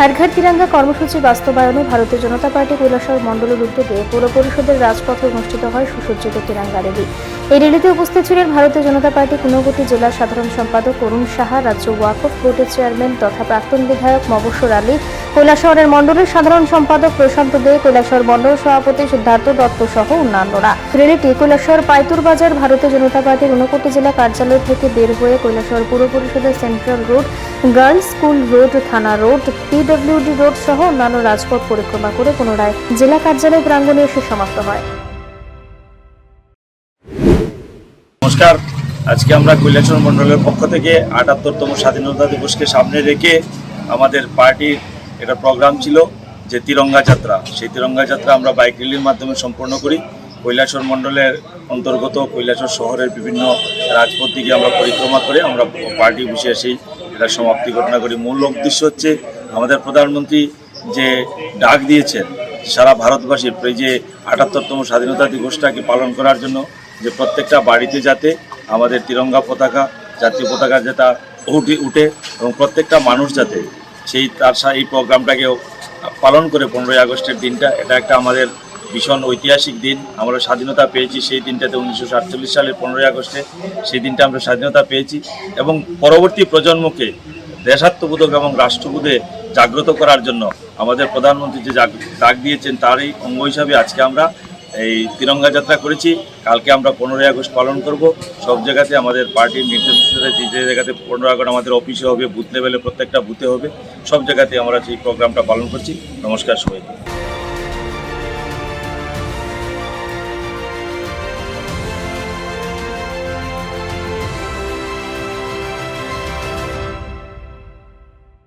হারঘাট তিরঙ্গা কর্মসূচি বাস্তবায়নে ভারতীয় জনতা পার্টি কৈলাসহর মণ্ডলের উদ্যোগে পৌর পরিষদের রাজপথে অনুষ্ঠিত হয় সুসজ্জিত তিরঙ্গা র্যালি। এই র্যালিতে উপস্থিত ছিলেন ভারতীয় জনতা পার্টি কুনগতি জেলার সাধারণ সম্পাদক অরুণ সাহা, রাজ্য ওয়াকফ বোর্ডের চেয়ারম্যান তথা প্রাক্তন বিধায়ক মবস্বর আলী, কৈলাসহরের মণ্ডলের সাধারণ সম্পাদক প্রশান্ত দে, কৈলাসহর মণ্ডল সভাপতি সিদ্ধার্থ দত্ত সহ অন্যান্যরা। র্যালিটি কৈলাসহর পাইতুর বাজার ভারতীয় জনতা পার্টির ঊনকোটি জেলা কার্যালয় থেকে বের হয়ে কৈলাসহর পুর পরিষদের central road girls school road থানা রোড, পিডব্লিউডি রোড সহ অন্যান্য রাজপথ পরিক্রমা করে পুনরায় জেলা কার্যালয় প্রাঙ্গণে এসে সমাপ্ত হয়। নমস্কার। আজকে আমরা কৈলাসর মণ্ডলের পক্ষ থেকে আটাত্তরতম স্বাধীনতা দিবসকে সামনে রেখে আমাদের পার্টির একটা প্রোগ্রাম ছিল যে তিরঙ্গা যাত্রা। সেই তিরঙ্গা যাত্রা আমরা বাইক র্যালির মাধ্যমে সম্পন্ন করি। কৈলাসর মণ্ডলের অন্তর্গত কৈলাসর শহরের বিভিন্ন রাজপথ দিকে আমরা পরিক্রমা করে আমরা পার্টি বসে এসেই এটা সমাপ্তি ঘটনা করি মূল উদ্দেশ্য হচ্ছে আমাদের প্রধানমন্ত্রী যে ডাক দিয়েছেন, সারা ভারতবাসীর এই যে আটাত্তরতম স্বাধীনতা দিবসটাকে পালন করার জন্য, যে প্রত্যেকটা বাড়িতে যাতে আমাদের তিরঙ্গা পতাকা, জাতীয় পতাকা যেটা উঠে উঠে এবং প্রত্যেকটা মানুষ যাতে সেই তার এই প্রোগ্রামটাকে পালন করে পনেরোই আগস্টের দিনটা, এটা একটা আমাদের ভীষণ ঐতিহাসিক দিন। আমরা স্বাধীনতা পেয়েছি সেই দিনটাতে উনিশশো সাতচল্লিশ সালের পনেরোই আগস্টে। সেই দিনটা আমরা স্বাধীনতা পেয়েছি এবং পরবর্তী প্রজন্মকে দেশাত্মবোধক এবং রাষ্ট্রবোধে জাগ্রত করার জন্য আমাদের প্রধানমন্ত্রী যে ডাক দিয়েছেন তারই অঙ্গ হিসাবে আজকে আমরা এই তিরঙ্গা যাত্রা করেছি। কালকে আমরা পনেরোই আগস্ট পালন করব। সব জায়গাতে আমাদের পার্টির নির্দেশ যে যে জায়গাতে পনেরো আগস্ট আমাদের অফিসে হবে, বুথ লেভেলে প্রত্যেকটা বুথে হবে, সব জায়গাতে আমরা সেই প্রোগ্রামটা পালন করছি। নমস্কার সবাইকে।